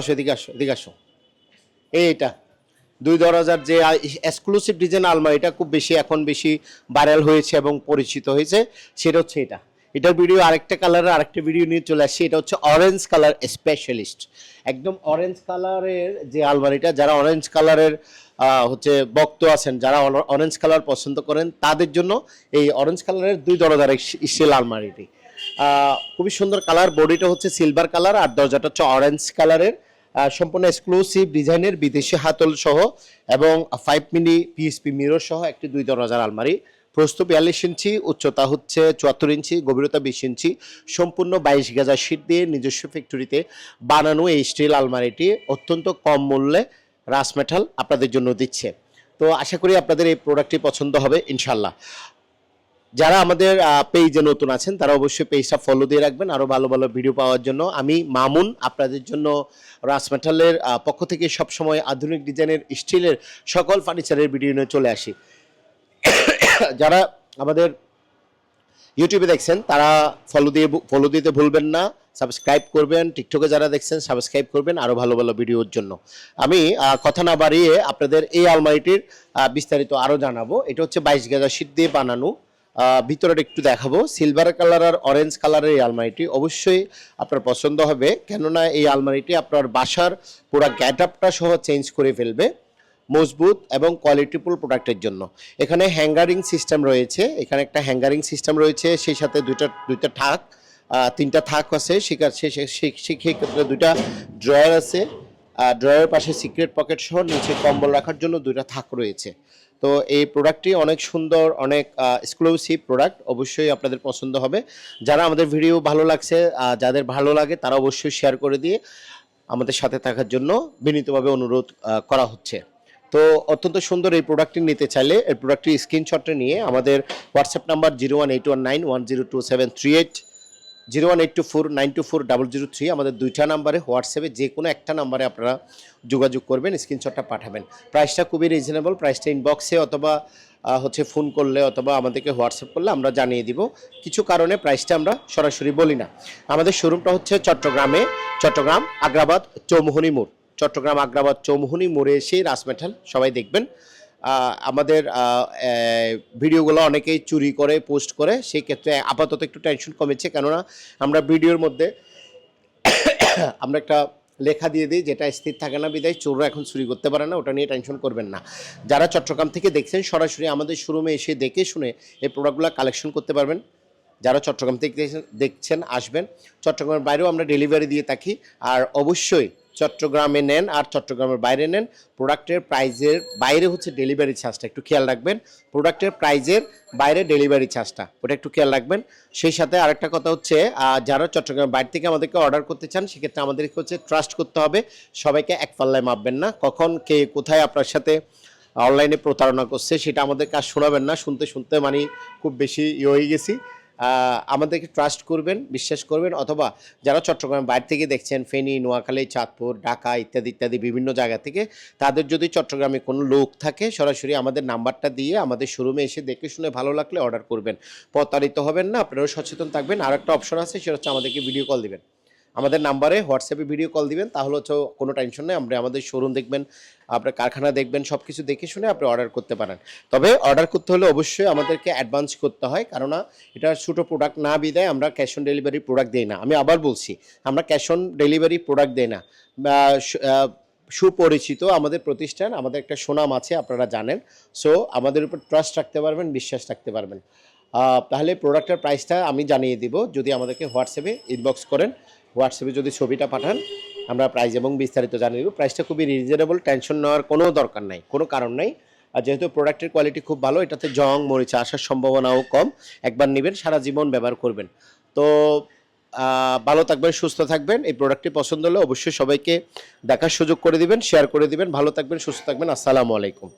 আসো, এদিকে আসো এদিকে আসো। দুই দরজার যে এক্সক্লুসিভ ডিজাইন আলমারিটা খুব বেশি, এখন বেশি ভাইরাল হয়েছে এবং পরিচিত হয়েছে। সেটা হচ্ছে এটা। এটার ভিডিও আরেকটা কালারের আরেকটা ভিডিও নিয়ে চলে আসছে। এটা হচ্ছে অরেঞ্জ কালার স্পেশালিস্ট একদম অরেঞ্জ কালারের যে আলমারিটা, যারা অরেঞ্জ কালারের হচ্ছে বক্ত আছেন, যারা অরেঞ্জ কালার পছন্দ করেন, তাদের জন্য এই অরেঞ্জ কালারের দুই দরজার স্টিল আলমারিটি। খুবই সুন্দর কালার বডিটা হচ্ছে সিলভার কালার আর দরজাটা হচ্ছে অরেঞ্জ কালারের সম্পূর্ণ এক্সক্লুসিভ ডিজাইনের বিদেশি হাতল সহ এবং ফাইভ মিনি পিএসপি মিরর সহ একটি দুই দরজার আলমারি। প্রস্থ বিয়াল্লিশ ইঞ্চি, উচ্চতা হচ্ছে চুয়াত্তর ইঞ্চি, গভীরতা বিশ ইঞ্চি। সম্পূর্ণ বাইশ গাজা শীট দিয়ে নিজস্ব ফ্যাক্টরিতে বানানো এই স্টিল আলমারিটি অত্যন্ত কম মূল্যে রাস মেটাল আপনাদের জন্য দিচ্ছে। তো আশা করি আপনাদের এই প্রোডাক্টটি পছন্দ হবে, ইনশাল্লাহ। যারা আমাদের পেজে নতুন আছেন তারা অবশ্যই পেজটা ফলো দিয়ে রাখবেন। আরও ভালো ভালো ভিডিও পাওয়ার জন্য। আমি মামুন আপনাদের জন্য রাস মেটালের আহ, পক্ষ থেকে সবসময় আধুনিক ডিজাইনের স্টিলের সকল ফার্নিচারের ভিডিও নিয়ে চলে আসি। যারা আমাদের ইউটিউবে দেখছেন তারা ফলো দিয়ে ফলো দিতে ভুলবেন না। সাবস্ক্রাইব করবেন। টিকটকে যারা দেখছেন সাবস্ক্রাইব করবেন আরও ভালো ভালো ভিডিওর জন্য। আমি কথা না বাড়িয়ে আপনাদের এই আলমারিটির বিস্তারিত আরও জানাব। এটা হচ্ছে বাইশ গেজা শীত দিয়ে বানানো। ভিতরের একটু দেখাবো। সিলভার কালার আর অরেঞ্জ কালারের এই আলমারিটি অবশ্যই আপনার পছন্দ হবে। কেননা এই আলমারিটি আপনার বাসার পুরো গ্যাট আপটা সহ চেঞ্জ করে ফেলবে মজবুত এবং কোয়ালিটিফুল প্রোডাক্টের জন্য। এখানে হ্যাঙ্গারিং সিস্টেম রয়েছে। এখানে একটা হ্যাঙ্গারিং সিস্টেম রয়েছে। সেই সাথে দুইটা দুইটা থাক তিনটা থাক আছে। সেক্ষেত্রে দুইটা ড্রয়ার আছে। ড্রয়ারের পাশে সিক্রেট পকেট সহ নিচে কম্বল রাখার জন্য দুইটা থাক রয়েছে। তো এই প্রোডাক্টটি অনেক সুন্দর, অনেক এক্সক্লুসিভ প্রোডাক্ট অবশ্যই আপনাদের পছন্দ হবে। যারা আমাদের ভিডিও ভালো লাগছে যাদের ভালো লাগে তারা অবশ্যই শেয়ার করে দিয়ে আমাদের সাথে থাকার জন্য বিনীতভাবে অনুরোধ করা হচ্ছে। তো অত্যন্ত সুন্দর এই প্রোডাক্টটি নিতে চাইলে এই প্রোডাক্টটি স্ক্রিনশটটা নিয়ে আমাদের WhatsApp number zero one eight one nine one zero two seven three eight zero one eight two four nine two four double zero three, আমাদের দুইটা নাম্বারে হোয়াটসঅ্যাপে যে কোনো একটা নাম্বারে আপনারা যোগাযোগ করবেন, স্ক্রিনশটটা পাঠাবেন। প্রাইসটা খুবই রিজনেবল প্রাইসটা ইনবক্সে অথবা হচ্ছে ফোন করলে অথবা আমাদেরকে হোয়াটসঅ্যাপ করলে আমরা জানিয়ে দিব। কিছু কারণে প্রাইসটা আমরা সরাসরি বলি না। আমাদের শোরুমটা হচ্ছে চট্টগ্রামে, চট্টগ্রাম আগ্রাবাদ চৌমোহনী মোড়। চট্টগ্রাম আগ্রাবাদ চৌমোহনী মোড়ে এসেই রাসমেঠাল সবাই দেখবেন। আমাদের ভিডিওগুলো অনেকেই চুরি করে, পোস্ট করে, সেই ক্ষেত্রে আপাতত একটু টেনশন কমেছে। কেননা আমরা ভিডিওর মধ্যে আমরা একটা লেখা দিয়ে দিই, যেটা স্থির থাকে না বিদায়, চোররা এখন চুরি করতে পারে না, ওটা নিয়ে টেনশন করবেন না। যারা চট্টগ্রাম থেকে দেখছেন, সরাসরি আমাদের শোরুমে এসে দেখে শুনে এই প্রোডাক্টগুলো কালেকশন করতে পারবেন। যারা চট্টগ্রাম থেকে দেখছেন, আসবেন, চট্টগ্রামের বাইরেও আমরা ডেলিভারি দিয়ে থাকি। আর অবশ্যই চট্টগ্রামে নেন আর চট্টগ্রামের বাইরে নেন। প্রোডাক্টের প্রাইজের বাইরে হচ্ছে ডেলিভারি চার্জটা, একটু খেয়াল রাখবেন। প্রোডাক্টের প্রাইজের বাইরে ডেলিভারি চার্জটা, ওটা একটু খেয়াল রাখবেন। সেই সাথে আরেকটা কথা হচ্ছে যারা চট্টগ্রামের বাইরে থেকে আমাদেরকে অর্ডার করতে চান, সেক্ষেত্রে আমাদেরকে হচ্ছে ট্রাস্ট করতে হবে। সবাইকে এক পাল্লায় মাপবেন না। কখন কে কোথায় আপনার সাথে অনলাইনে প্রতারণা করছে, সেটা আমাদের কাজ শোনাবেন না। শুনতে শুনতে মানে খুব বেশি ইয়ে হয়ে গেছি। আমাদেরকে ট্রাস্ট করবেন, বিশ্বাস করবেন, অথবা যারা চট্টগ্রাম বাইরে থেকে দেখছেন, ফেনী, নোয়াখালী, চাঁদপুর, ঢাকা ইত্যাদি ইত্যাদি বিভিন্ন জায়গা থেকে, তাদের যদি চট্টগ্রামে কোনো লোক থাকে, সরাসরি আমাদের নাম্বারটা দিয়ে আমাদের শোরুমে এসে দেখে শুনে ভালো লাগলে অর্ডার করবেন। প্রতারিত হবেন না, আপনারাও সচেতন থাকবেন। আর একটা অপশন আছে, সেটা হচ্ছে আমাদেরকে ভিডিও কল দিবেন। আমাদের নাম্বারে হোয়াটসঅ্যাপে ভিডিও কল দিবেন, তাহলে হচ্ছে কোনো টেনশন নেই। আমরা আমাদের শোরুম দেখবেন, আপনার কারখানা দেখবেন সব কিছু দেখে শুনে আপনি অর্ডার করতে পারেন। তবে অর্ডার করতে হলে অবশ্যই আমাদেরকে অ্যাডভান্স করতে হয়, কেননা এটা ছোটো প্রোডাক্ট না বিদায় আমরা ক্যাশ অন ডেলিভারি প্রোডাক্ট দিই না। আমি আবার বলছি, আমরা ক্যাশ অন ডেলিভারি প্রোডাক্ট দিই না। সুপরিচিত আমাদের প্রতিষ্ঠান, আমাদের একটা সুনাম আছে, আপনারা জানেন। সো আমাদের উপর ট্রাস্ট রাখতে পারবেন, বিশ্বাস রাখতে পারবেন। তাহলে প্রোডাক্টের প্রাইসটা আমি জানিয়ে দিব। যদি আমাদেরকে হোয়াটসঅ্যাপে ইনবক্স করেন হোয়াটসঅ্যাপে যদি ছবিটা পাঠান, আমরা প্রাইস এবং বিস্তারিত জানিয়ে দেবো। প্রাইসটা খুবই রিজনেবল টেনশন নেওয়ার কোনো দরকার নাই, কোনো কারণ নাই। আর যেহেতু প্রোডাক্টের কোয়ালিটি খুব ভালো, এটাতে জং, মরিচা আসার সম্ভাবনাও কম। একবার নেবেন, সারা জীবন ব্যবহার করবেন। তো ভালো থাকবেন, সুস্থ থাকবেন। এই প্রোডাক্টটি পছন্দ হলে অবশ্যই সবাইকে দেখার সুযোগ করে দিবেন শেয়ার করে দিবেন। ভালো থাকবেন, সুস্থ থাকবেন। আসসালামু আলাইকুম।